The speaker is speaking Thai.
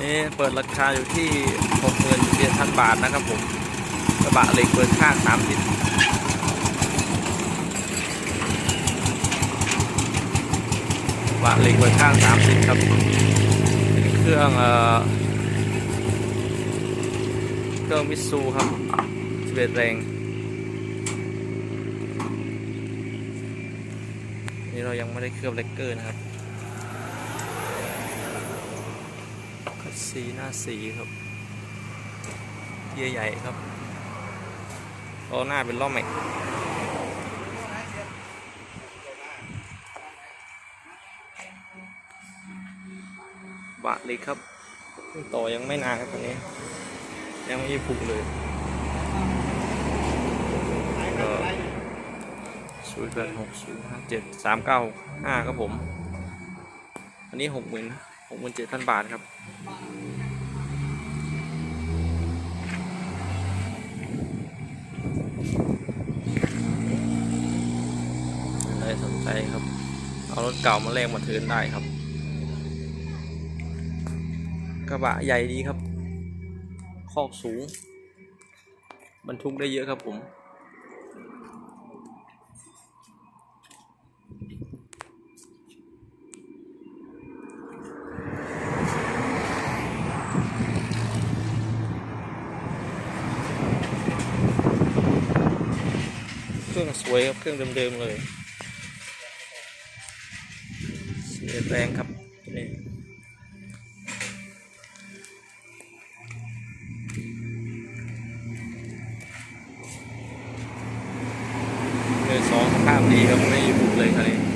นี้เปิดราคาอยู่ที่หกหมื่นเจ็ดพันบาทนะครับผมกระบะเหล็กเปิดข้างสามทิศกระบะเหล็กเปิดข้างสามทิศครับเป็นเครื่องเอ่อเครื่องมิซูครับสเวตแรงนี่เรายังไม่ได้เคลือบเลกเกอร์นะครับ คัดสีหน้าสีครับเกียร์ใหญ่ครับล้อหน้าเป็นล้อแม็กบะเลยครับต่อยังไม่นานครับตอนนี้ ยังไม่ได้ผูกเลยก็ศูนย์แปดหกศูนย์ห้าเจ็ดสามเก้าห้าครับผม อันนี้หกหมื่น หกหมื่นเจ็ดพันบาทครับใครสนใจครับ เอารถเก่ามาแลกมาเทิร์นได้ครับ กระบะใหญ่ดีครับ คอกสูง บรรทุกได้เยอะครับผม เครื่องสวยครับ เครื่องเดิมๆเลยเสียแรงครับนี่เลยสองสภาพดีครับไม่บุบเลยครับนี่